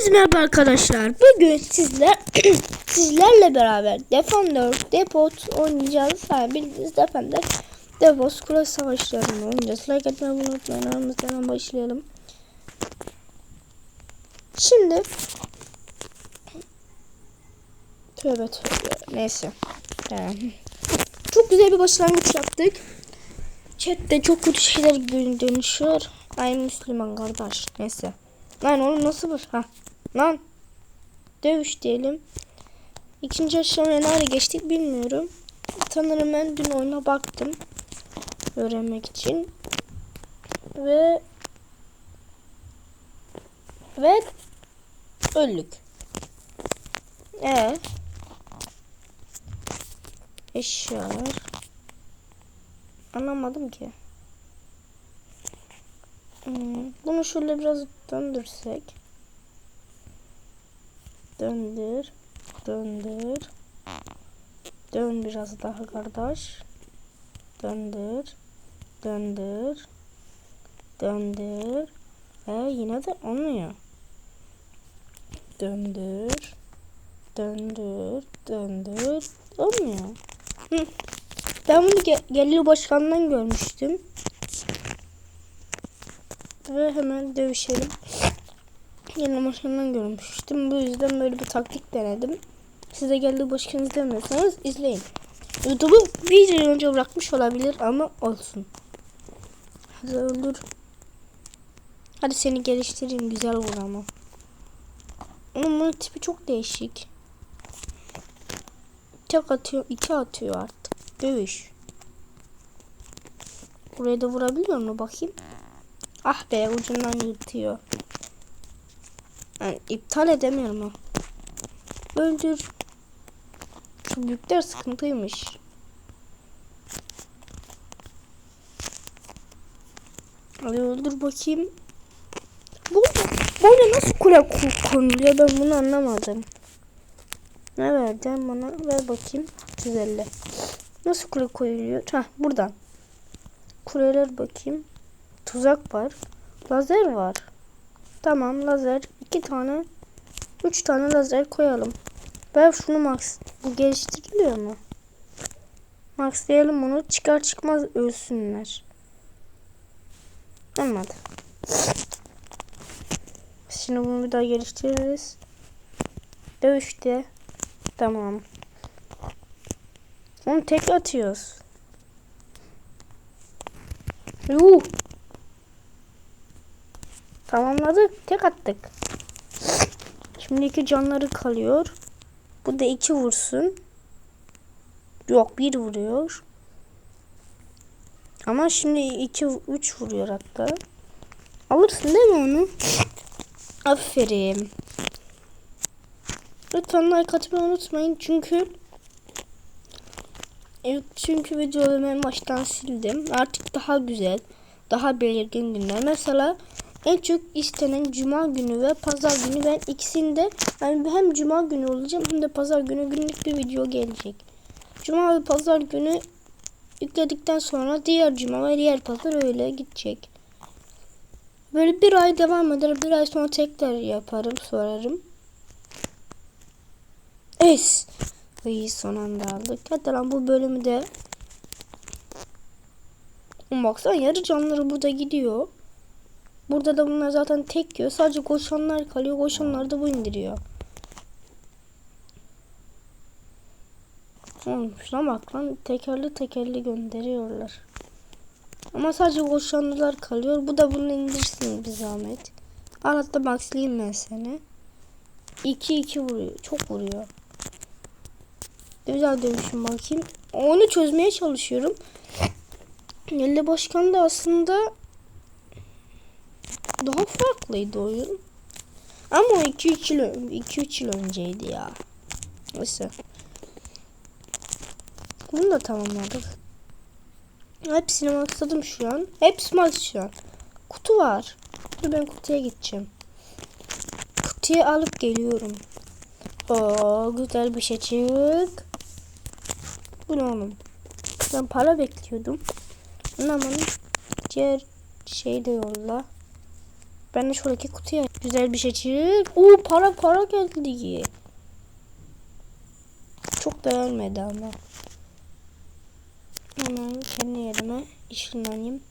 Hepinize merhaba arkadaşlar. Bugün sizler sizlerle beraber Defender Depot oynayacağız. Ha, bildiğiniz Defender Depot kura savaşlarını oynayacağız. Like atmayı unutmayın. Aramızda hemen başlayalım. Şimdi Tövbe tövbe. Neyse. Ee, çok güzel bir başlangıç yaptık. Chat'te çok kötü şeyler dön- dönüşüyor. Aynı Müslüman kardeş. Neyse. Lan oğlum nasıl var? Ha. Lan. Dövüş diyelim. İkinci aşamaya nerede geçtik bilmiyorum. Sanırım ben dün oyuna baktım. Öğrenmek için. Ve ve öldük. Ee eşyalar anlamadım ki. Hmm, Bunu şöyle biraz döndürsek. Döndür. Döndür. Dön biraz daha kardeş. Döndür. Döndür. Döndür. Ve yine de olmuyor. Döndür. Döndür. Döndür. Olmuyor. Hı. Ben bunu ge Gelir Başkan'dan görmüştüm. Ve hemen dövüşelim. Yeni başkandan görmüştüm. Bu yüzden böyle bir taktik denedim. Size geldiği başkan izlemiyorsanız izleyin. YouTube'u bir yıl önce bırakmış olabilir ama olsun. Hadi öldür. Hadi seni geliştireyim güzel vur ama. Onun tipi çok değişik. Tek atıyor, iki atıyor artık. Dövüş. Buraya da vurabiliyor mu bakayım? Ah be ucundan yırtıyor. Yani iptal edemiyorum o. Öldür. Şu büyükler sıkıntıymış. Hadi öldür bakayım. Bu böyle nasıl kule ko- konuluyor ben bunu anlamadım. Ne vereceğim bana? Ver bakayım. 150. Nasıl kule koyuluyor? Hah buradan. Kuleler bakayım. Tuzak var. Lazer var. Tamam lazer. iki tane. Üç tane lazer koyalım. Ben şunu max. Bu geliştiriliyor mu? Maxlayalım onu. Çıkar çıkmaz ölsünler. Olmadı. Şimdi bunu bir daha geliştiririz. Dövüşte. Tamam. Onu tek atıyoruz. Yuh. Tamamladık. Tek attık. Şimdi iki canları kalıyor. Bu da iki vursun. Yok bir vuruyor. Ama şimdi iki üç vuruyor hatta. Alırsın değil mi onu? Aferin. Lütfen like atmayı unutmayın çünkü çünkü videoyu ben baştan sildim. Artık daha güzel, daha belirgin günler. Mesela en çok istenen cuma günü ve pazar günü ben ikisinde yani hem cuma günü olacağım hem de pazar günü günlük bir video gelecek. Cuma ve pazar günü yükledikten sonra diğer cuma ve diğer pazar öyle gidecek. Böyle bir ay devam eder. Bir ay sonra tekrar yaparım, sorarım. Es. İyi son anda aldık. Hadi lan bu bölümü de Baksana yarı canları burada gidiyor. Burada da bunlar zaten tek yiyor. Sadece koşanlar kalıyor. Koşanlar da bu indiriyor. Oğlum şuna bak lan. Tekerli tekerli gönderiyorlar. Ama sadece koşanlar kalıyor. Bu da bunu indirsin bir zahmet. Al hatta maxlayayım ben seni. 2-2 vuruyor. Çok vuruyor. Güzel dövüşüm bakayım. Onu çözmeye çalışıyorum. Yelle Başkan da aslında daha farklıydı oyun. Ama o 2-3 yıl 2-3 yıl önceydi ya. Neyse. Bunu da tamamladık. Hepsini maksadım şu an. Hepsi max şu an. Kutu var. Dur ben kutuya gideceğim. Kutuyu alıp geliyorum. Oo güzel bir şey çık. Bu ne oğlum? Ben para bekliyordum. Anlamadım. Diğer şeyi de yolla. Ben de şuradaki kutuya Güzel bir şey çık. Oo para para geldi. Çok da ölmedi ama. Hemen kendi yerime işinleneyim.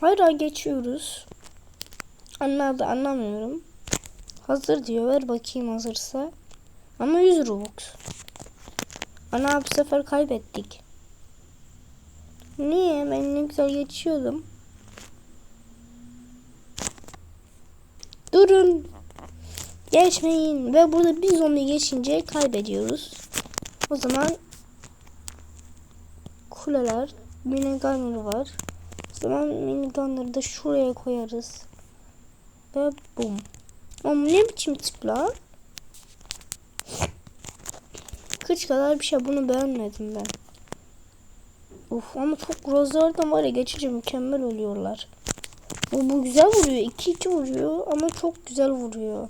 Hala geçiyoruz. Anladı anlamıyorum. Hazır diyor. Ver bakayım hazırsa. Ama 100 Robux. Ana bu sefer kaybettik. Niye? Ben ne güzel geçiyordum. Durun. Geçmeyin. Ve burada bir zombi geçince kaybediyoruz. O zaman kuleler, minigunner var. O zaman minigunner'ı da şuraya koyarız. Ve bum. Ama ne biçim tip la? Kıç kadar bir şey. Bunu beğenmedim ben. Uf ama çok grozlardan var ya geçince mükemmel oluyorlar. Bu, bu güzel vuruyor. 2-2 vuruyor ama çok güzel vuruyor.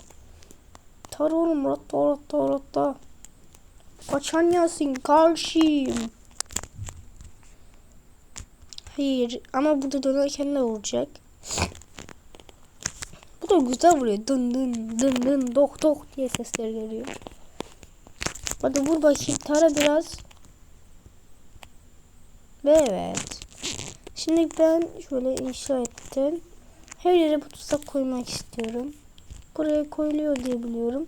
Tar oğlum ratta ratta ratta. Kaçan Yasin karşıyım. Hayır ama burada dönerken de vuracak. Bu da güzel vuruyor. Dın dın dın dın dok dok diye sesler geliyor. Hadi vur bakayım. Tara biraz. Ve evet. Şimdi ben şöyle inşa ettim. Her yere bu tuzak koymak istiyorum. Buraya koyuluyor diye biliyorum.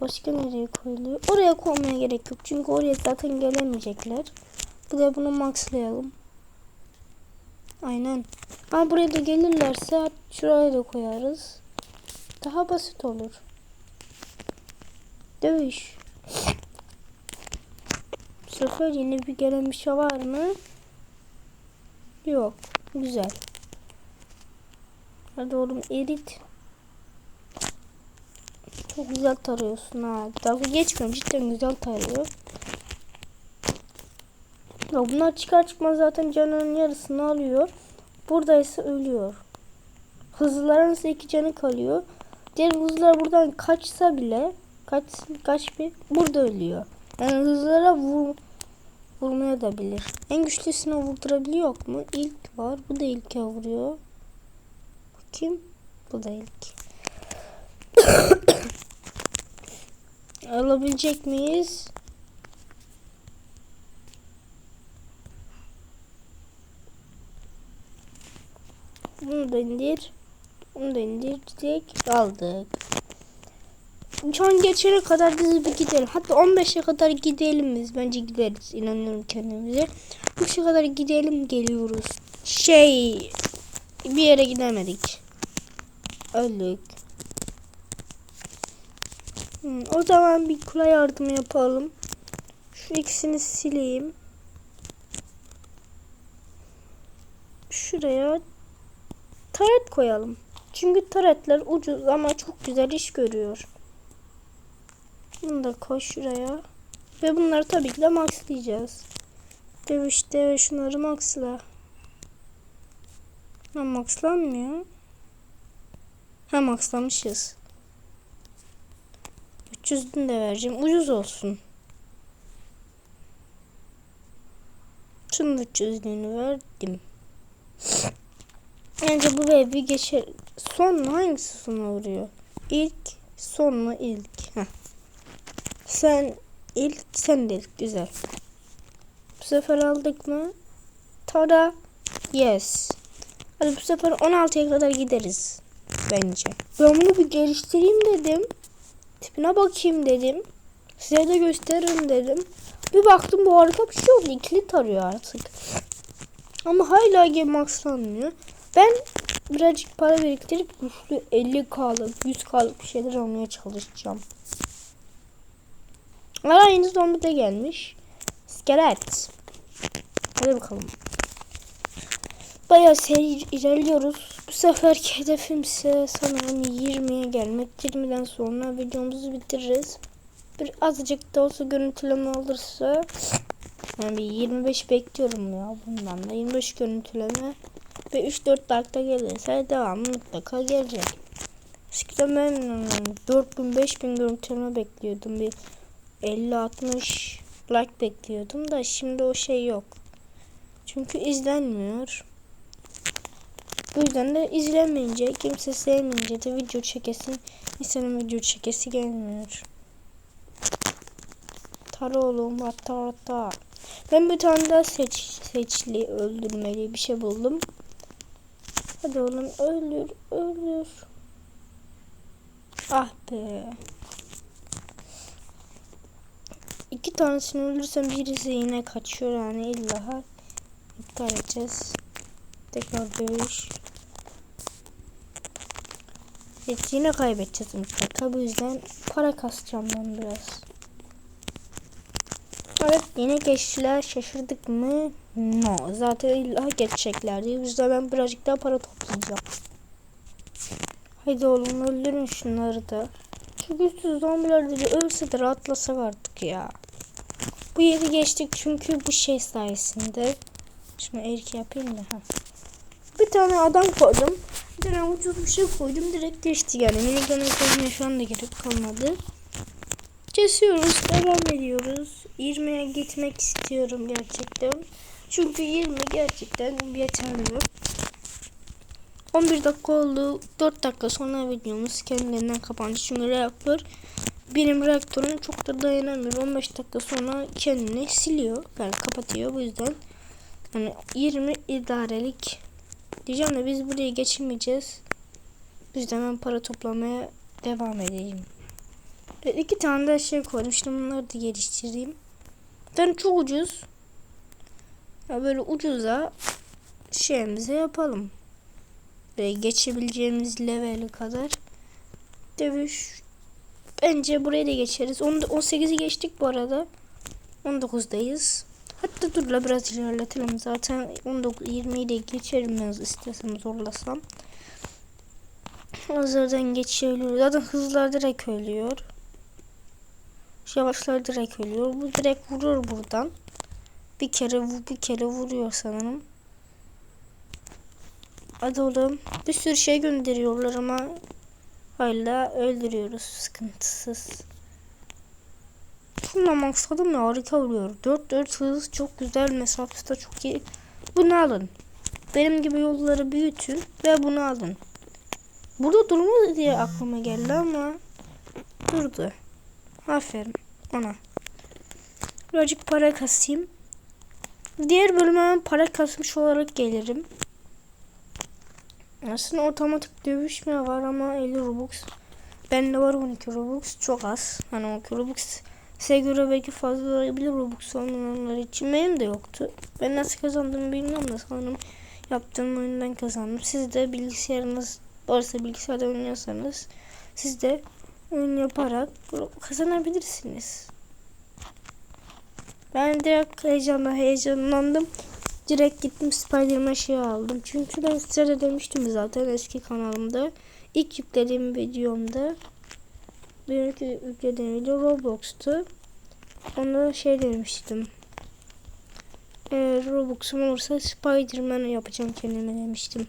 Başka nereye koyuluyor? Oraya koymaya gerek yok. Çünkü oraya zaten gelemeyecekler. Bir de bunu maxlayalım. Aynen. Ama buraya da gelirlerse şuraya da koyarız. Daha basit olur. Dövüş. Bu sefer yeni bir gelen bir şey var mı? Yok. Güzel. Hadi oğlum erit. Çok güzel tarıyorsun ha. Dalga geçmiyorum. Cidden güzel tarıyor. Ya bunlar çıkar çıkmaz zaten canının yarısını alıyor. Buradaysa ölüyor. Hızlıların ise iki canı kalıyor. Diğer hızlılar buradan kaçsa bile kaç kaç bir burada ölüyor. Yani hızlılara vur, vurmaya da bilir. En güçlüsüne vurdurabiliyor mu? İlk var. Bu da ilke vuruyor. Kim? Bu da ilk. Alabilecek miyiz? Bunu da indir. Bunu da indirdik. Aldık. Şu an geçene kadar biz bir gidelim. Hatta 15'e kadar gidelim biz. Bence gideriz. İnanıyorum kendimize. 3'e kadar gidelim geliyoruz. Şey bir yere gidemedik. Öldük. Hmm, o zaman bir kula yardımı yapalım. Şu ikisini sileyim. Şuraya taret koyalım. Çünkü taretler ucuz ama çok güzel iş görüyor. Bunu da koy şuraya. Ve bunları tabii ki de maxlayacağız. Dövüşte ve şunları maxla. Ha maxlanmıyor. Ha maxlamışız. 300'ünü de vereceğim. Ucuz olsun. Şunun 300'lüğünü verdim. Bence bu evi geçer. Son mu? Hangisi sona vuruyor? İlk, son mu? ilk? Heh. Sen ilk, sen de ilk. Güzel. Bu sefer aldık mı? Tara. Yes. Hadi bu sefer 16'ya kadar gideriz. Bence. Ben bunu bir geliştireyim dedim. Tipine bakayım dedim. Size de gösteririm dedim. Bir baktım bu harika bir şey oldu. İkili tarıyor artık. Ama hala game maxlanmıyor. Ben birazcık para biriktirip güçlü 50k'lık 100k'lık bir şeyler almaya çalışacağım. Ara yeni zombi de gelmiş. İskelet. Hadi bakalım. Bayağı seri ilerliyoruz. Bu seferki hedefim ise sanırım 20'ye gelmek. 20'den sonra videomuzu bitiririz. Bir azıcık da olsa görüntüleme olursa yani bir 25 bekliyorum ya bundan da 25 görüntüleme ve 3-4 dakika gelirse devamı mutlaka gelecek. Eskiden ben 4000 5000 görüntüleme bekliyordum bir 50-60 like bekliyordum da şimdi o şey yok. Çünkü izlenmiyor. Bu yüzden de izlenmeyince, kimse sevmeyince de video çekesi, insanın video çekesi gelmiyor. Tar oğlum, hatta hatta. Ben bir tane daha seç, seçli öldürmeli bir şey buldum. Hadi oğlum öldür, öldür. Ah be. İki tanesini öldürsem birisi yine kaçıyor yani illa iptal edeceğiz. Tekrar dövüş. Evet yine kaybedeceğiz mutlaka. Bu yüzden para kasacağım ben biraz. Evet yine geçtiler. Şaşırdık mı? No. Zaten illa geçeceklerdi. Bu yüzden ben birazcık daha para toplayacağım. Haydi oğlum öldürün şunları da. Şu güçsüz zombiler de ölse de rahatlasak artık ya. Bu yeri geçtik çünkü bu şey sayesinde. Şimdi erke yapayım da. Ha. Bir tane adam koydum. Bir tane ucuz bir şey koydum. Direkt geçti yani. Minigun'un koymaya şu anda gerek kalmadı. Kesiyoruz. Devam ediyoruz. 20'ye gitmek istiyorum gerçekten. Çünkü 20 gerçekten yeterli. 11 dakika oldu. 4 dakika sonra videomuz kendiliğinden kapandı. Çünkü reaktör benim reaktörüm çok da dayanamıyor. 15 dakika sonra kendini siliyor. Yani kapatıyor. Bu yüzden yani 20 idarelik diyeceğim de biz buraya geçemeyeceğiz. Bu yüzden ben para toplamaya devam edeyim. Ve iki tane de şey koydum. İşte bunları da geliştireyim. Yani çok ucuz. Ya böyle ucuza şeyimizi yapalım. Ve geçebileceğimiz leveli kadar dövüş. Bence buraya da geçeriz. 18'i geçtik bu arada. 19'dayız. Hatta dur la biraz ilerletelim. Zaten 19 20'yi de geçerim ben istesem zorlasam. Zaten geçiyor. Zaten hızlar direkt ölüyor. Yavaşlar direkt ölüyor. Bu direkt vurur buradan. Bir kere bir kere vuruyor sanırım. Hadi oğlum. Bir sürü şey gönderiyorlar ama hala öldürüyoruz sıkıntısız. Bununla maksadım ya harika oluyor. 4-4 hız çok güzel mesafesi de çok iyi. Bunu alın. Benim gibi yolları büyütün ve bunu alın. Burada durmadı diye aklıma geldi ama durdu. Aferin ona. Birazcık para kasayım. Diğer bölüme para kasmış olarak gelirim. Aslında otomatik dövüş mü var ama 50 Robux. Bende var 12 Robux çok az. Hani 12 Robux size göre belki fazla olabilir Robux olmayanlar için. Benim de yoktu. Ben nasıl kazandım bilmiyorum da sanırım yaptığım oyundan kazandım. Siz de bilgisayarınız varsa bilgisayarda oynuyorsanız siz de oyun yaparak kazanabilirsiniz. Ben direkt heyecanla heyecanlandım. Direkt gittim Spiderman şeyi aldım. Çünkü ben size de demiştim zaten eski kanalımda. İlk yüklediğim videomda bir yüklediğim video Roblox'tu. Onda şey demiştim. Eğer Roblox'um olursa Spiderman yapacağım kendime demiştim.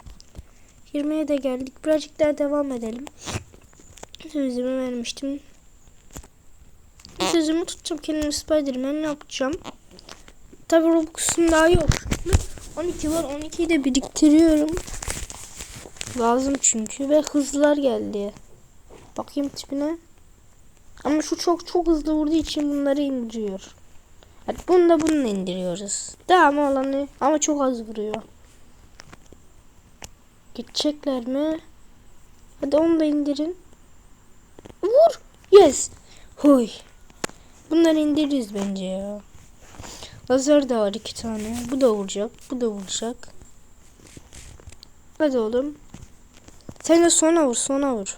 20'ye de geldik. Birazcık daha devam edelim. Sözümü vermiştim. Sözümü tutacağım. Kendimi Spiderman yapacağım. Tabi Robux'um daha yok. 12 var. 12'yi de biriktiriyorum. Lazım çünkü. Ve hızlar geldi. Bakayım tipine. Ama şu çok çok hızlı vurduğu için bunları indiriyor. Hadi bunu da bununla indiriyoruz. Devam olanı ama çok az vuruyor. Gidecekler mi? Hadi onu da indirin. Vur. Yes. Huy. Bunları indiririz bence ya. Lazer de var iki tane. Bu da vuracak. Bu da vuracak. Hadi oğlum. Sen de sona vur. Sona vur.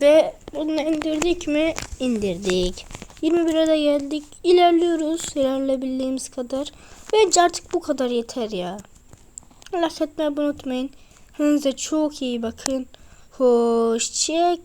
Ve bunu indirdik mi? İndirdik. 21'e de geldik. İlerliyoruz. İlerleyebildiğimiz kadar. Bence artık bu kadar yeter ya. Like etmeyi unutmayın. Kendinize çok iyi bakın. Hoşçakalın.